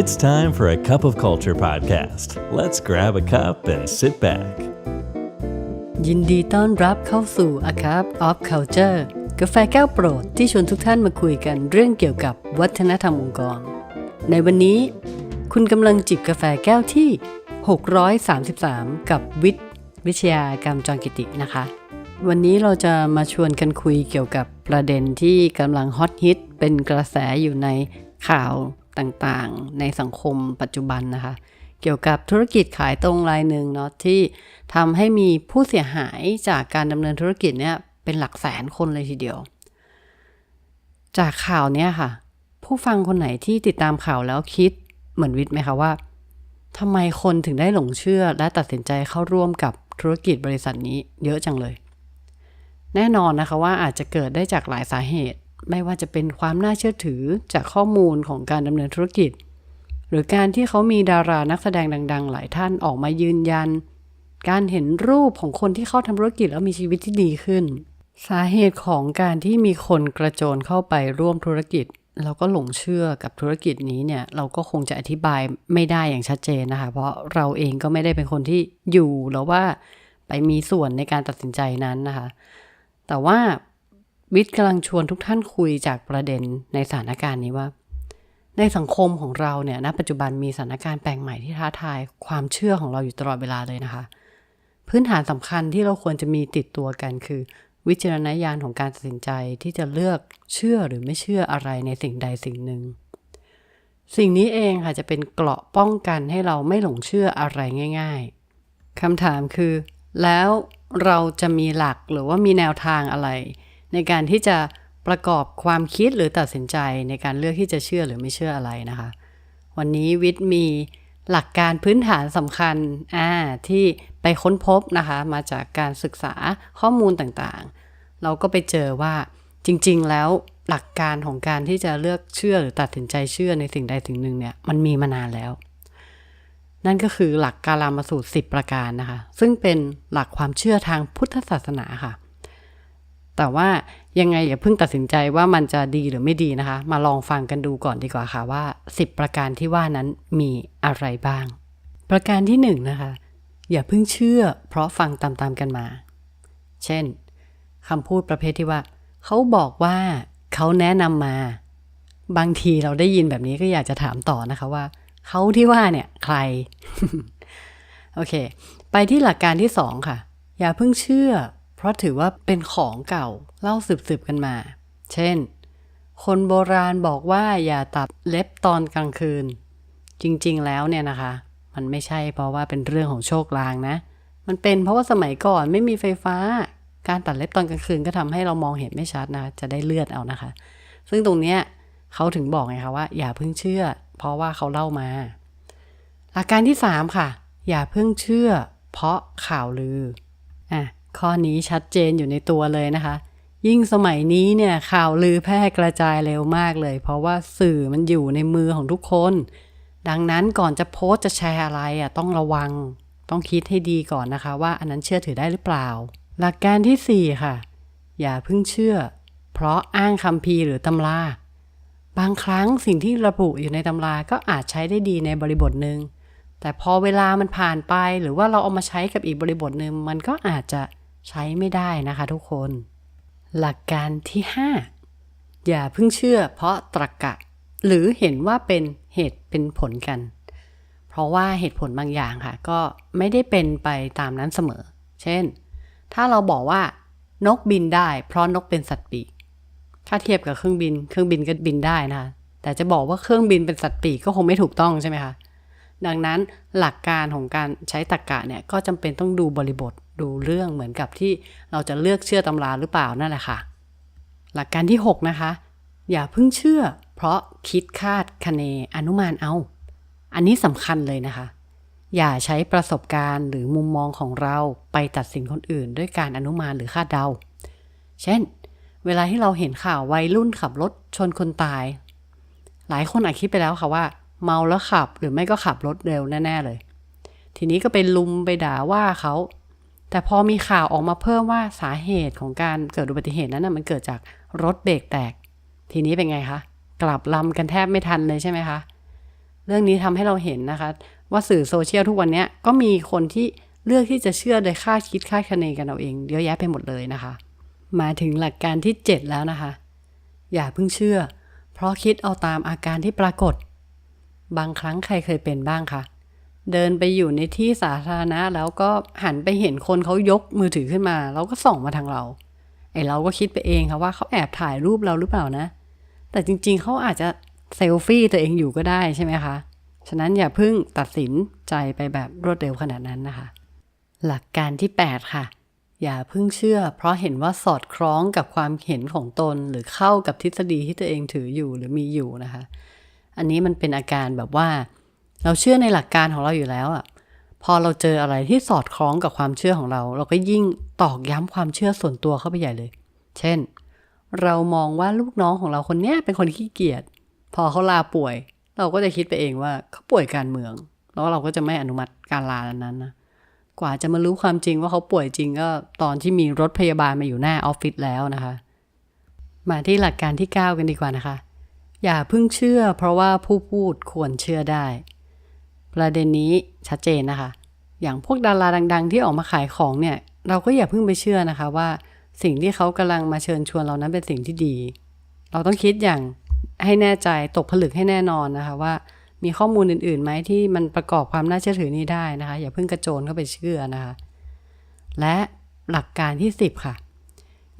It's time for a cup of culture podcast. Let's grab a cup and sit back. ยินดีต้อนรับเข้าสู่ A Cup of Culture กาแฟแก้วโปรดที่ชวนทุกท่านมาคุยกันเรื่องเกี่ยวกับวัฒนธรรมองค์กร ในวันนี้ คุณกำลังจิบกาแฟแก้วที่ 633 กับวิทย์วิชยากรรมจรกิตินะคะ วันนี้เราจะมาชวนกันคุยเกี่ยวกับประเด็นที่กำลังฮอตฮิตเป็นกระแสอยู่ในข่าว ต่างๆ ในสังคมปัจจุบันนะคะ เกี่ยวกับธุรกิจขายตรงรายหนึ่งเนาะที่ทำให้มีผู้เสียหายจากการดำเนินธุรกิจเนี่ยเป็นหลักแสนคนเลยทีเดียว จากข่าวเนี้ยค่ะ ผู้ฟังคนไหนที่ติดตามข่าวแล้วคิดเหมือนวิทย์ไหมคะว่าทำไมคนถึงได้หลงเชื่อและตัดสินใจเข้าร่วมกับธุรกิจบริษัทนี้เยอะจังเลย แน่นอนนะคะว่าอาจจะเกิดได้จากหลายสาเหตุ ไม่ว่าจะเป็นความน่าเชื่อถือจากข้อมูลของการดำเนินธุรกิจ หรือการที่เขามีดารานักแสดงดัง ๆ หลายท่านออกมายืนยัน การเห็นรูปของคนที่เข้าทำธุรกิจแล้วมีชีวิตที่ดีขึ้น สาเหตุของการที่มีคนกระโจนเข้าไปร่วมธุรกิจแล้วก็หลงเชื่อกับธุรกิจนี้เนี่ยเราก็คงจะอธิบายไม่ได้อย่างชัดเจนนะคะ เพราะเราเองก็ไม่ได้เป็นคนที่อยู่หรือว่าไปมีส่วนในการตัดสินใจนั้นนะคะ แต่ว่า วิทย์กำลังชวนทุกท่านคุยจากประเด็นในสถานการณ์นี้ว่า ในสังคมของเราเนี่ยณปัจจุบันมีสถานการณ์แปลงใหม่ที่ท้าทายความเชื่อของเราอยู่ตลอดเวลาเลยนะคะ พื้นฐานสำคัญที่เราควรจะมีติดตัวกันคือ วิจารณญาณของการตัดสินใจที่จะเลือกเชื่อหรือไม่เชื่ออะไรในสิ่งใดสิ่งหนึ่ง สิ่งนี้เองค่ะจะเป็นเกราะป้องกันให้เราไม่หลงเชื่ออะไรง่าย ๆคำถามคือ แล้วเราจะมีหลักหรือว่ามีแนวทางอะไร ในการที่จะประกอบความคิดหรือตัดสินใจในการเลือกที่จะเชื่อหรือไม่เชื่ออะไรนะคะ วันนี้วิทย์มีหลักการพื้นฐานสำคัญอ่าที่ไปค้นพบนะคะ มาจากการศึกษาข้อมูลต่างๆ เราก็ไปเจอว่าจริง ๆ แล้วหลักการของการที่จะเลือกเชื่อหรือตัดสินใจเชื่อในสิ่งใดสิ่งหนึ่งเนี่ยมันมีมานานแล้ว นั่นก็คือหลักการามาสูตร 10 ประการนะคะ ซึ่งเป็นหลักความเชื่อทางพุทธศาสนาค่ะ แต่ว่ายังไงอย่าเพิ่งตัดสินใจว่ามันจะดีหรือไม่ดีนะคะ มาลองฟังกันดูก่อนดีกว่าค่ะว่า 10 ประการที่ว่านั้นมีอะไรบ้าง ประการที่1นนะคะ อย่าเพิ่งเชื่อ เพราะฟังตามๆกันมา เช่นคำพูดประเภทที่ว่า เขาบอกว่าเขาแนะนำมา บางทีเราได้ยินแบบนี้ก็อยากจะถามต่อนะคะว่า เขาที่ว่าเนี่ยใคร โอเค ไปที่หลักการที่สองค่ะ อย่าเพิ่งเชื่อเราะถือว่าเป็นของเก่าเล่าสืบๆกันมา เช่น คนโบราณบอกว่าอย่าตัดเล็บตอนกลางคืน จริงๆแล้วเนี่ยนะคะ มันไม่ใช่เพราะว่าเป็นเรื่องของโชคลางนะ มันเป็นเพราะว่าสมัยก่อนไม่มีไฟฟ้า การตัดเล็บตอนกลางคืนก็ทำให้เรามองเห็นไม่ชัดนะ จะได้เลือดเอานะคะ ซึ่งตรงเนี้ยเขาถึงบอกไงคะว่า อย่าเพิ่งเชื่อ เพราะว่าเขาเล่ามา หลักการที่3ค่ะ อย่าเพิ่งเชื่อ เพราะข่าวลืออะ ข้อนี้ชัดเจนอยู่ในตัวเลยนะคะ ยิ่งสมัยนี้เนี่ยข่าวลือแพร่กระจายเร็วมากเลย เพราะว่าสื่อมันอยู่ในมือของทุกคน ดังนั้นก่อนจะโพสต์จะแชร์อะไรอะต้องระวัง ต้องคิดให้ดีก่อนนะคะว่าอันนั้นเชื่อถือได้หรือเปล่า หลักการที่ 4 ค่ะ อย่าเพิ่งเชื่อ เพราะอ้างคำพีหรือตำราบางครั้งสิ่งที่ระบุอยู่ในตำราก็อาจใช้ได้ดีในบริบทหนึ่งแต่พอเวลามันผ่านไปหรือว่าเราเอามาใช้กับอีกบริบทหนึ่งมันก็อาจจะ ใช้ไม่ได้นะคะทุกคน หลักการที่ 5 อย่าเพิ่งเชื่อเพราะตรรกะ หรือเห็นว่าเป็นเหตุเป็นผลกัน เพราะว่าเหตุผลบางอย่างค่ะ ก็ไม่ได้เป็นไปตามนั้นเสมอ เช่น ถ้าเราบอกว่านกบินได้ เพราะนกเป็นสัตว์ปีก ถ้าเทียบกับเครื่องบิน เครื่องบินก็บินได้นะคะแต่จะบอกว่าเครื่องบินเป็นสัตว์ปีกก็คงไม่ถูกต้องใช่ไหมคะ ดังนั้นหลักการของการใช้ตรรกะเนี่ยก็จำเป็นต้องดูบริบท ดูเรื่องเหมือนกับที่เราจะเลือกเชื่อตำราหรือเปล่านั่นแหละค่ะ หลักการที่ 6 นะคะ อย่าเพิ่งเชื่อ เพราะคิดคาดคะเนอนุมานเอา อันนี้สำคัญเลยนะคะ อย่าใช้ประสบการณ์หรือมุมมองของเราไปตัดสินคนอื่น ด้วยการอนุมานหรือคาดเดา เช่น เวลาที่เราเห็นข่าววัยรุ่นขับรถชนคนตาย หลายคนอาจคิดไปแล้วค่ะว่า เมาแล้วขับหรือไม่ก็ขับรถเร็วแน่ๆเลย ทีนี้ก็ไปลุมไปด่าว่าเขา แต่พอมีข่าวออกมาเพิ่มว่าสาเหตุของการเกิดอุบัติเหตุนั้นนะมันเกิดจากรถเบรกแตก ทีนี้เป็นไงคะ กลับลำกันแทบไม่ทันเลยใช่ไหมคะ เรื่องนี้ทำให้เราเห็นนะคะ ว่าสื่อโซเชียลทุกวันนี้ก็มีคนที่เลือกที่จะเชื่อโดยคาดคิดคาดคะเนกันเอาเองเยอะแยะไปหมดเลยนะคะ มาถึงหลักการที่ 7 แล้วนะคะ อย่าเพิ่งเชื่อ เพราะคิดเอาตามอาการที่ปรากฏ บางครั้งใครเคยเป็นบ้างคะ เดินไปอยู่ในที่สาธารณะแล้วก็หันไปเห็นคนเขายกมือถือขึ้นมา แล้วก็ส่องมาทางเรา ไอเราก็คิดไปเองค่ะว่าเขาแอบถ่ายรูปเราหรือเปล่านะ แต่จริงๆเขาอาจจะเซลฟี่ตัวเองอยู่ก็ได้ใช่ไหมคะ ฉะนั้นอย่าเพิ่งตัดสินใจไปแบบรวดเร็วขนาดนั้นนะคะ หลักการที่ 8 ค่ะ อย่าเพิ่งเชื่อ เพราะเห็นว่าสอดคล้องกับความเห็นของตน หรือเข้ากับทฤษฎีที่ตัวเองถืออยู่หรือมีอยู่นะคะ อันนี้มันเป็นอาการแบบว่า เราเชื่อในหลักการของเราอยู่แล้วอะพอเราเจออะไรที่สอดคล้องกับความเชื่อของเรา เราก็ยิ่งตอกย้ำความเชื่อส่วนตัวเข้าไปใหญ่เลย เช่น เรามองว่าลูกน้องของเราคนเนี้ยเป็นคนขี้เกียจ พอเขาลาป่วย เราก็จะคิดไปเองว่าเขาป่วยการเมือง แล้วเราก็จะไม่อนุมัติการลานั้นนะ กว่าจะมารู้ความจริงว่าเขาป่วยจริงก็ตอนที่มีรถพยาบาลมาอยู่หน้าออฟฟิศแล้วนะคะ มาที่หลักการที่ 9 กันดีกว่านะคะ อย่าเพิ่งเชื่อ เพราะว่าผู้พูดควรเชื่อได้ ประเด็นนี้ชัดเจนนะคะ อย่างพวกดาราดัง ๆ ที่ออกมาขายของเนี่ย เราก็อย่าเพิ่งไปเชื่อนะคะว่าสิ่งที่เขากำลังมาเชิญชวนเรานั้นเป็นสิ่งที่ดี เราต้องคิดอย่างให้แน่ใจตกผลึกให้แน่นอนนะคะว่ามีข้อมูลอื่นๆไหมที่มันประกอบความน่าเชื่อถือนี้ได้นะคะ อย่าเพิ่งกระโจนเข้าไปเชื่อนะคะ และหลักการที่ 10 ค่ะ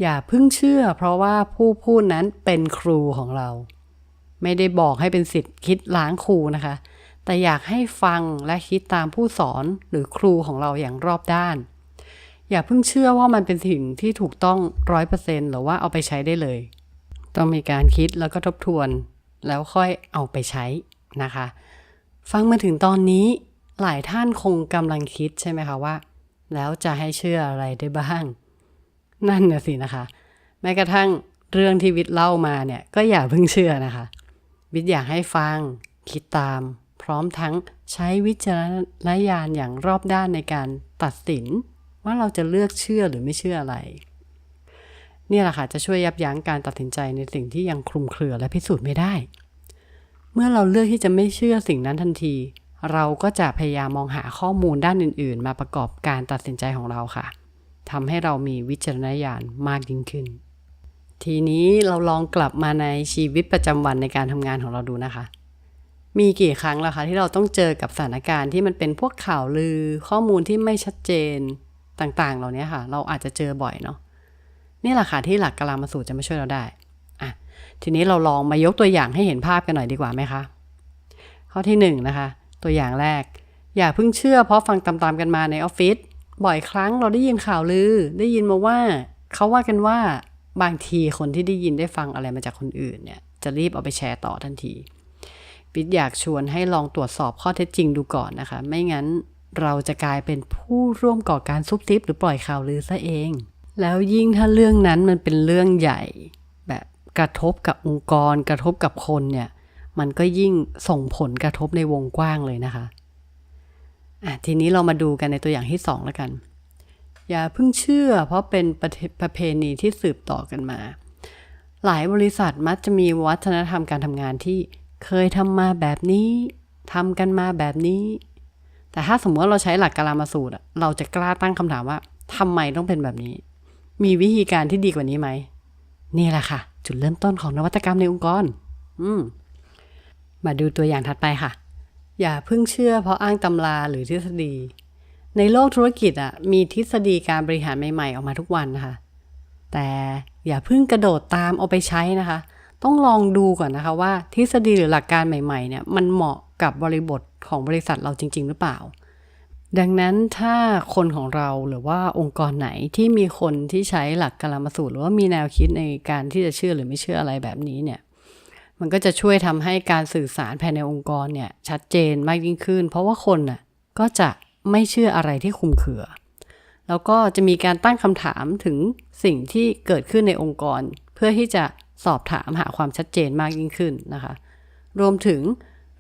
อย่าเพิ่งเชื่อ เพราะว่าผู้พูดนั้นเป็นครูของเรา ไม่ได้บอกให้เป็นสิทธิ์คิดล้างครูนะคะ แต่อยากให้ฟังและคิดตามผู้สอนหรือครูของเราอย่างรอบด้าน อย่าเพิ่งเชื่อว่ามันเป็นสิ่งที่ถูกต้องร้อยเปอร์เซ็นหรือว่าเอาไปใช้ได้เลย ต้องมีการคิดแล้วก็ทบทวน แล้วค่อยเอาไปใช้นะคะ ฟังมาถึงตอนนี้หลายท่านคงกำลังคิดใช่ไหมคะว่า แล้วจะให้เชื่ออะไรได้บ้าง นั่นน่ะสินะคะ แม้กระทั่งเรื่องที่วิทย์เล่ามาเนี่ยก็อย่าเพิ่งเชื่อนะคะ วิทย์อยากให้ฟัง คิดตาม พร้อมทั้งใช้วิจารณญาณอย่างรอบด้านในการตัดสิน ว่าเราจะเลือกเชื่อหรือไม่เชื่ออะไร นี่แหละค่ะจะช่วยยับยั้งการตัดสินใจในสิ่งที่ยังคลุมเครือและพิสูจน์ไม่ได้ เมื่อเราเลือกที่จะไม่เชื่อสิ่งนั้นทันที เราก็จะพยายามมองหาข้อมูลด้านอื่น ๆ มาประกอบการตัดสินใจของเราค่ะทำให้เรามีวิจารณญาณมากยิ่งขึ้น ทีนี้เราลองกลับมาในชีวิตประจำวันในการทำงานของเราดูนะคะ มีกี่ครั้งแล้วคะที่เราต้องเจอกับสถานการณ์ที่มันเป็นพวกข่าวลือข้อมูลที่ไม่ชัดเจนต่างๆ เหล่านี้ค่ะ เราอาจจะเจอบ่อยเนาะนี่แหละค่ะที่หลักกลามาสูตรจะมาช่วยเราได้อะทีนี้เราลองมายกตัวอย่างให้เห็นภาพกันหน่อยดีกว่าไหมคะ ข้อที่หนึ่งนะคะ ตัวอย่างแรก อย่าเพิ่งเชื่อเพราะฟังตามๆกันมาในออฟฟิศบ่อยครั้งเราได้ยินข่าวลือ ได้ยินมาว่าเขาว่ากันว่าบางทีคนที่ได้ยินได้ฟังอะไรมาจากคนอื่นเนี่ยจะรีบเอาไปแชร์ต่อทันที ปิดอยากชวนให้ลองตรวจสอบข้อเท็จจริงดูก่อนนะคะ ไม่งั้นเราจะกลายเป็นผู้ร่วมก่อการซุบซิบหรือปล่อยข่าวลือซะเอง แล้วยิ่งถ้าเรื่องนั้นมันเป็นเรื่องใหญ่ แบบกระทบกับองค์กร กระทบกับคนเนี่ย มันก็ยิ่งส่งผลกระทบในวงกว้างเลยนะคะอะทีนี้เรามาดูกันในตัวอย่างที่ 2 แล้วกัน อย่าเพิ่งเชื่อ เพราะเป็นประประเพณีที่สืบต่อกันมา หลายบริษัทมักจะมีวัฒนธรรมการทำงานที่ เคยทำมาแบบนี้ทำกันมาแบบนี้ แต่ถ้าสมมติว่าเราใช้หลักกาลามาสูตรอะเราจะกล้าตั้งคำถามว่าทำไมต้องเป็นแบบนี้ มีวิธีการที่ดีกว่านี้ไหม นี่แหละค่ะ จุดเริ่มต้นของนวัตกรรมในองค์กร อืม มาดูตัวอย่างถัดไปค่ะ อย่าเพิ่งเชื่อเพราะอ้างตำราหรือทฤษฎี ในโลกธุรกิจอะ มีทฤษฎีการบริหารใหม่ๆออกมาทุกวันนะคะ แต่อย่าเพิ่งกระโดดตามเอาไปใช้นะคะ ต้องลองดูก่อนนะคะว่าทฤษฎีหรือหลักการใหม่ๆเนี่ยมันเหมาะกับบริบทของบริษัทเราจริง ๆ หรือเปล่า ดังนั้นถ้าคนของเราหรือว่าองค์กรไหนที่มีคนที่ใช้หลักกลามาสูตร หรือว่ามีแนวคิดในการที่จะเชื่อหรือไม่เชื่ออะไรแบบนี้เนี่ยมันก็จะช่วยทำให้การสื่อสารภายในองค์กรเนี่ยชัดเจนมากยิ่งขึ้น เพราะว่าคนน่ะก็จะไม่เชื่ออะไรที่คุมเคือ แล้วก็จะมีการตั้งคำถามถึงสิ่งที่เกิดขึ้นในองค์กร เพื่อที่จะ สอบถามหาความชัดเจนมากยิ่งขึ้นนะคะ รวมถึง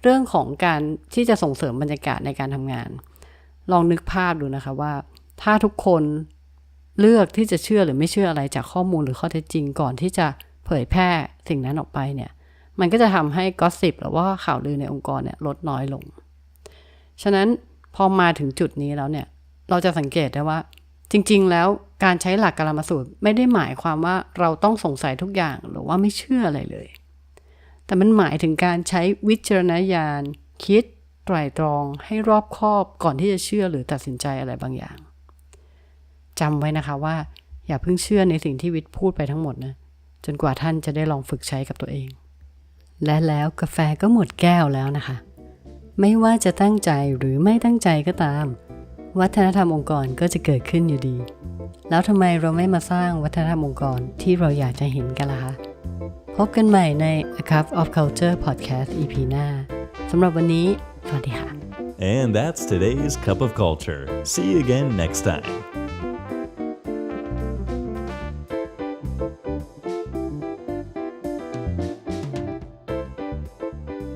เรื่องของการที่จะส่งเสริมบรรยากาศในการทำงาน ลองนึกภาพดูนะคะว่า ถ้าทุกคนเลือกที่จะเชื่อหรือไม่เชื่ออะไรจากข้อมูลหรือข้อเท็จจริงก่อนที่จะเผยแพร่สิ่งนั้นออกไปเนี่ย มันก็จะทำให้กอสซิบหรือว่าข่าวลือในองค์กรเนี่ยลดน้อยลง ฉะนั้นพอมาถึงจุดนี้แล้วเนี่ย เราจะสังเกตได้ว่า จริง ๆ แล้ว การใช้หลักกรรมสูตรไม่ได้หมายความว่าเราต้องสงสัยทุกอย่างหรือว่าไม่เชื่ออะไรเลย แต่มันหมายถึงการใช้วิจารณญาณ คิดไตร่ตรองให้รอบคอบก่อนที่จะเชื่อหรือตัดสินใจอะไรบางอย่างจำไว้นะคะว่า อย่าเพิ่งเชื่อในสิ่งที่วิทย์พูดไปทั้งหมดนะจนกว่าท่านจะได้ลองฝึกใช้กับตัวเอง และแล้วกาแฟก็หมดแก้วแล้วนะคะ ไม่ว่าจะตั้งใจหรือไม่ตั้งใจก็ตาม วัฒนธรรมองค์กรก็จะเกิดขึ้นอยู่ดี แล้วทำไมเราไม่มาสร้างวัฒนธรรมองค์กรที่เราอยากจะเห็นกันล่ะคะ พบกันใหม่ใน A Cup of Culture Podcast EP หน้าสำหรับวันนี้ สวัสดีค่ะ And that's today's Cup of Culture. See you again next time.